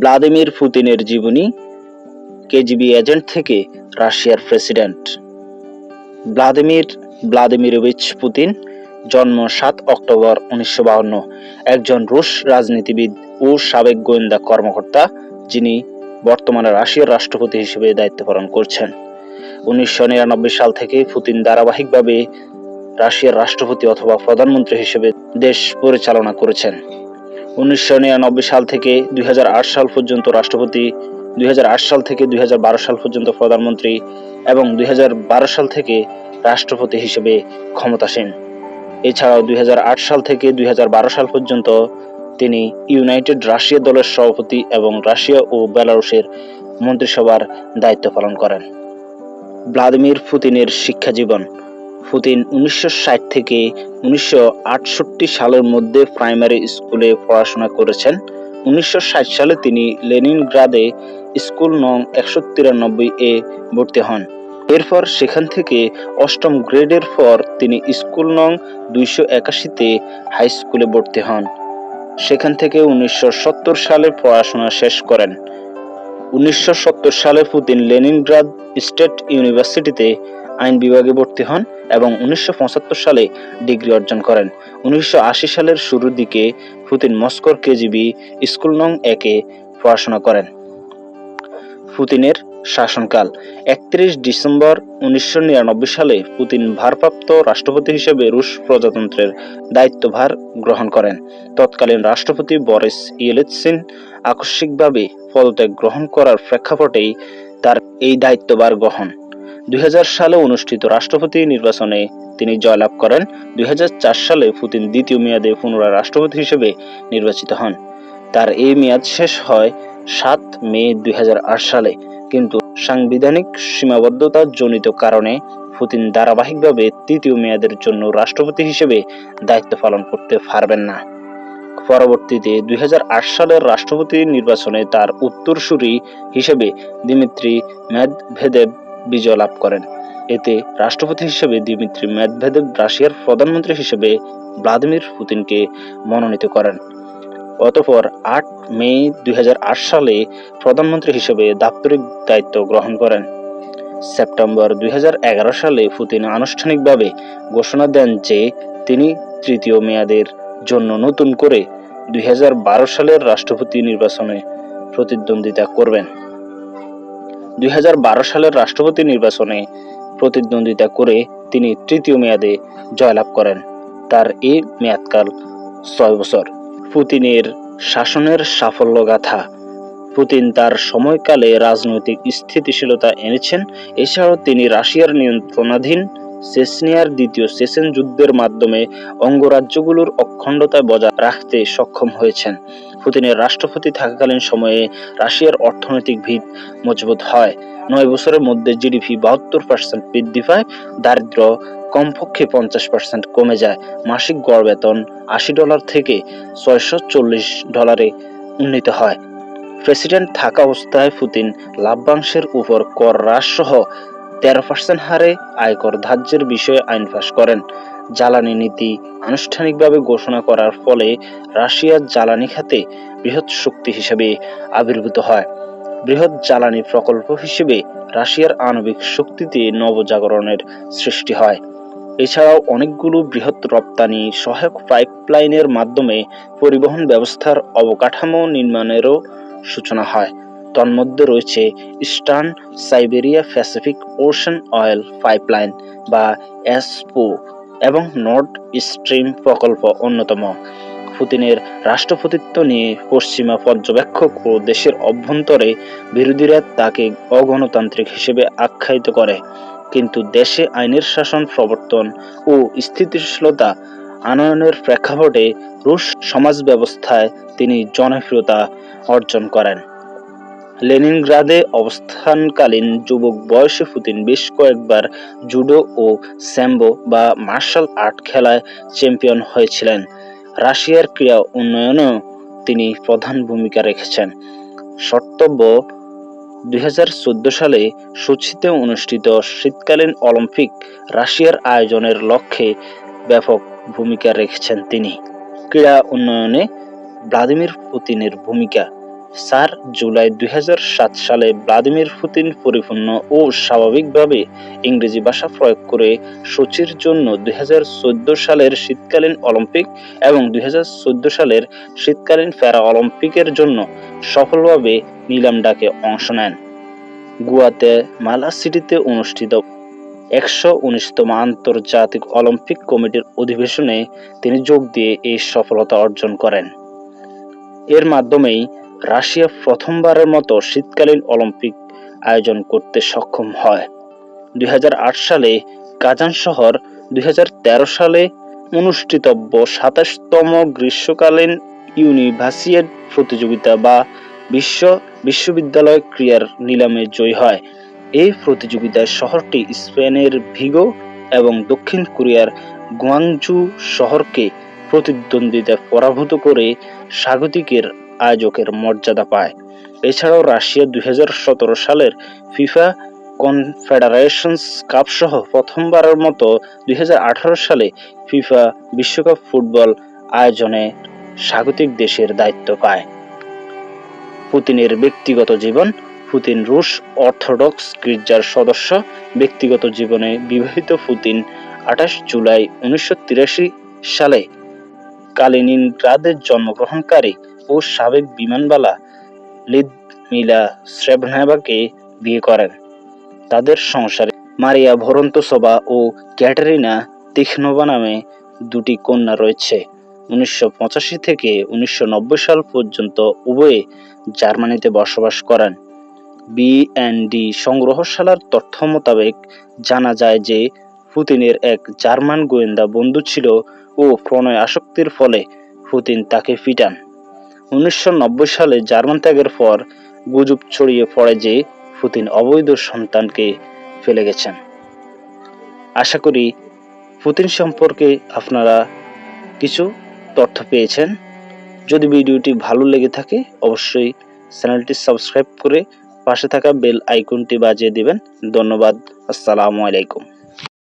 Vladimir পুতিনের জীবনী, KGB agent থেকে রাশিয়ার প্রেসিডেন্ট। ভ্লাদিমির ভ্লাদিমিরোভিচ পুতিন জন্ম সাত অক্টোবর উনিশশো একজন রুশ রাজনীতিবিদ ও সাবেক গোয়েন্দা কর্মকর্তা, যিনি বর্তমানে রাশিয়ার রাষ্ট্রপতি হিসেবে দায়িত্ব পালন করছেন। উনিশশো নিরানব্বই সাল থেকে পুতিন ধারাবাহিকভাবে রাশিয়ার রাষ্ট্রপতি অথবা প্রধানমন্ত্রী হিসেবে দেশ পরিচালনা করেছেন। উনিশশো নিরানব্বই সাল থেকে দুই হাজার আট সাল পর্যন্ত রাষ্ট্রপতি, দুই হাজার আট সাল থেকে দুই হাজার বারো সাল পর্যন্ত প্রধানমন্ত্রী এবং দুই হাজার বারো সাল থেকে রাষ্ট্রপতি হিসেবে ক্ষমতাসীন। এছাড়াও দুই হাজার আট সাল থেকে দুই হাজার বারো সাল পর্যন্ত তিনি ইউনাইটেড রাশিয়া দলের সভাপতি এবং রাশিয়া ও বেলারুশের মন্ত্রিসভার দায়িত্ব পালন করেন। ভ্লাদিমির পুতিনের শিক্ষা জীবন পুতিন উনিশশো ষাট থেকে উনিশশো সালের মধ্যে প্রাইমারি স্কুলে পড়াশোনা করেছেন। উনিশশো ষাট সালে তিনি লেনিনগ্রাদে স্কুল নং একশো তিরানব্বই এ ভর্তি হন। এরপর সেখান থেকে অষ্টম গ্রেডের পর তিনি স্কুল নং দুইশো একাশিতে হাই স্কুলে ভর্তি হন। সেখান থেকে উনিশশো সত্তর সালে পড়াশোনা শেষ করেন। উনিশশো সত্তর সালে পুতিন লেনিনগ্রাদ স্টেট ইউনিভার্সিটিতে আইন বিভাগে ভর্তি হন এবং উনিশশো পঁচাত্তর সালে ডিগ্রি অর্জন করেন। উনিশশো আশি সালের শুরুর দিকে ফুতিন মস্কোর কেজিবি স্কুল নং একে পড়াশোনা করেন। পুতিনের শাসনকাল একত্রিশ ডিসেম্বর উনিশশো নিরানব্বই সালে পুতিন ভারপ্রাপ্ত রাষ্ট্রপতি হিসেবে রুশ প্রজাতন্ত্রের দায়িত্বভার গ্রহণ করেন। তৎকালীন রাষ্ট্রপতি বরিস ইয়েলিৎসিন আকস্মিকভাবে পদত্যাগ গ্রহণ করার প্রেক্ষাপটেই তার এই দায়িত্বভার গ্রহণ। দুই হাজার সালে অনুষ্ঠিত রাষ্ট্রপতি নির্বাচনে তিনি জয়লাভ করেন। দুই হাজার চার সালে পুতিন দ্বিতীয় মেয়াদে পুনরায় রাষ্ট্রপতি হিসেবে নির্বাচিত হন। তার এই মেয়াদ শেষ হয় সাত মে দু হাজার আট সালে। কিন্তু সাংবিধানিক সীমাবদ্ধতা জনিত কারণে পুতিন ধারাবাহিকভাবে তৃতীয় মেয়াদের জন্য রাষ্ট্রপতি হিসেবে দায়িত্ব পালন করতে পারবেন না। পরবর্তীতে দুই হাজার আট সালের রাষ্ট্রপতি নির্বাচনে তার উত্তরসূরি হিসেবে দিমিত্রি মেদভেদেব বিজয় লাভ করেন। এতে রাষ্ট্রপতি হিসেবে দিমিত্রি মেদভেদেব রাশিয়ার প্রধানমন্ত্রী হিসেবে ভ্লাদিমির পুতিনকে মনোনীত করেন। অতঃপর আট মে দুই হাজার আট সালে প্রধানমন্ত্রী হিসেবে দাপ্তরিক দায়িত্ব গ্রহণ করেন। সেপ্টেম্বর দুই হাজার এগারো সালে পুতিন আনুষ্ঠানিকভাবে ঘোষণা দেন যে তিনি তৃতীয় মেয়াদের জন্য নতুন করে দুই হাজার বারো সালের রাষ্ট্রপতি নির্বাচনে প্রতিদ্বন্দ্বিতা করবেন। দুই সালের রাষ্ট্রপতি নির্বাচনে প্রতিদ্বন্দ্বিতা করে তিনি তৃতীয় মেয়াদে জয়লাভ করেন। তার এই মেয়াদকাল ছয় বছর। পুতিনের শাসনের সাফল্য গাথা পুতিন তার সময়কালে রাজনৈতিক স্থিতিশীলতা এনেছেন। এছাড়াও তিনি রাশিয়ার নিয়ন্ত্রণাধীন চেচনিয়ার দ্বিতীয় চেচেন যুদ্ধের মাধ্যমে অঙ্গরাজ্যগুলোর অখণ্ডতা বজায় রাখতে সক্ষম হয়েছেন। পুতিনের রাষ্ট্রপতি থাকাকালীন সময়ে রাশিয়ার অর্থনৈতিক ভিত মজবুত হয়। নয় বছরের মধ্যে জিডিপি বাহাত্তর পার্সেন্ট বৃদ্ধি পায়, দারিদ্র কমপক্ষে পঞ্চাশ পার্সেন্ট কমে যায়। মাসিক গড় বেতন আশি ডলার থেকে ছয়শো চল্লিশ ডলারে উন্নীত হয়। প্রেসিডেন্ট থাকা অবস্থায় পুতিন লাভ্যাংশের উপর কর হ্রাস সহ তেরো পার্সেন্ট হারে আয়কর ধার্যের বিষয়ে আইন পাশ করেন। জ্বালানি নীতি আনুষ্ঠানিকভাবে ঘোষণা করার ফলে রাশিয়ার জ্বালানি খাতে বৃহৎ শক্তি হিসেবে আবির্ভূত হয়। বৃহৎ জ্বালানি প্রকল্প হিসেবে রাশিয়ার আণবিক শক্তিতে নবজাগরণের সৃষ্টি হয়। এছাড়াও অনেকগুলো বৃহৎ রপ্তানি সহায়ক পাইপলাইনের মাধ্যমে পরিবহন ব্যবস্থার অবকাঠামো নির্মাণেরও সূচনা হয়। তন্মধ্যে রয়েছে eastern Siberia Pacific ocean oil pipeline বা এসপো এবং নর্থ স্ট্রিম প্রকল্প অন্যতম। পুতিনের রাষ্ট্রপতিত্ব নিয়ে পশ্চিমা পর্যবেক্ষক ও দেশের অভ্যন্তরে বিরোধীরা তাকে অগণতান্ত্রিক হিসেবে আখ্যায়িত করে। কিন্তু দেশে আইনের শাসন প্রবর্তন ও স্থিতিশীলতা আনয়নের প্রেক্ষাপটে রুশ সমাজ ব্যবস্থায় তিনি জনপ্রিয়তা অর্জন করেন। লেনিনগ্রাদে অবস্থানকালীন যুবক বয়সে পুতিন বেশ কয়েকবার জুডো ও স্যাম্বো বা মার্শাল আর্ট খেলায় চ্যাম্পিয়ন হয়েছিলেন। রাশিয়ার ক্রীড়া উন্নয়নেও তিনি প্রধান ভূমিকা রেখেছেন। সর্তব্য দুই হাজার চোদ্দ সালে সোচিতে অনুষ্ঠিত শীতকালীন অলিম্পিক রাশিয়ার আয়োজনের লক্ষ্যে ব্যাপক ভূমিকা রেখেছেন তিনি। ক্রীড়া উন্নয়নে ভ্লাদিমির পুতিনের ভূমিকা চার জুলাই দুই হাজার সাত সালে ভ্লাদিমির পুতিন পরিপূর্ণ ও স্বাভাবিকভাবে ইংরেজি ভাষা প্রয়োগ করে সোচির জন্য দুই হাজার চোদ্দ সালের শীতকালীন অলিম্পিক এবং দুই সালের শীতকালীন প্যারা অলিম্পিকের জন্য সফলভাবে নিলাম ডাকে অংশ নেন। গুয়াতে মালা সিটিতে অনুষ্ঠিত একশো উনিশতম আন্তর্জাতিক অলিম্পিক কমিটির অধিবেশনে তিনি যোগ দিয়ে এই সফলতা অর্জন করেন। এর মাধ্যমেই রাশিয়া প্রথমবারের মতো শীতকালীন অলিম্পিক আয়োজন করতে সক্ষম হয়। দুই হাজার আট সালে কাজান শহর, দুই হাজার তেরো সালে অনুষ্ঠিতব্য সাতাশতম গ্রীষ্মকালীন ইউনিভার্সিয়েট প্রতিযোগিতা বা বিশ্ব বিশ্ববিদ্যালয় ক্রীড়ার নিলামে জয়ী হয়। এই প্রতিযোগিতায় শহরটি স্পেনের ভিগো এবং দক্ষিণ কোরিয়ার গুয়াংজু শহরকে প্রতিদ্বন্দ্বিতায় পরাভূত করে স্বাগতিকের আয়োজকের মর্যাদা পায়। এছাড়াও রাশিয়া দুই হাজার সতেরো সালের ফিফা কনফেডারেশনস কাপ সহ প্রথমবারের মতো দুই সালে ফিফা বিশ্বকাপ ফুটবল আয়োজনে স্বাগতিক দেশের দায়িত্ব পায়। পুতিনের ব্যক্তিগত জীবন, পুতিন রুশ অর্থোডক্স গির্জার সদস্য, ব্যক্তিগত জীবনে বিবাহিত পুতিন আঠাশ জুলাই উনিশশো তিরাশি সালে কালিনিনগ্রাদে জন্মগ্রহণকারী ও সাবেক বিমানবালা লিদমিলা শ্রেবনেভাকে বিয়ে করেন। তাদের সংসারে মারিয়া ভরন্তসভা ও ক্যাটারিনা তীক্ষ্ণবা নামে দুটি কন্যা রয়েছে। উনিশশো পঁচাশি থেকে উনিশশো নব্বই সাল পর্যন্ত উভয়ে জার্মানিতে বসবাস করেন। বি বিএনডি সংগ্রহশালার তথ্য মোতাবেক জানা যায় যে, পুতিনের এক জার্মান গোয়েন্দা বন্ধু ছিল ও প্রণয় আসক্তির ফলে পুতিন তাকে পিটান। উনিশশো নব্বই সালে জার্মান ত্যাগের পর গুজব ছড়িয়ে পড়ে যে পুতিন অবৈধ সন্তানকে ফেলে গেছেন। আশা করি পুতিন সম্পর্কে আপনারা কিছু তথ্য পেয়েছেন। যদি ভিডিওটি ভালো লেগে থাকে, অবশ্যই চ্যানেলটি সাবস্ক্রাইব করে পাশে থাকা বেল আইকনটি বাজিয়ে দিবেন। ধন্যবাদ। আসসালামু আলাইকুম।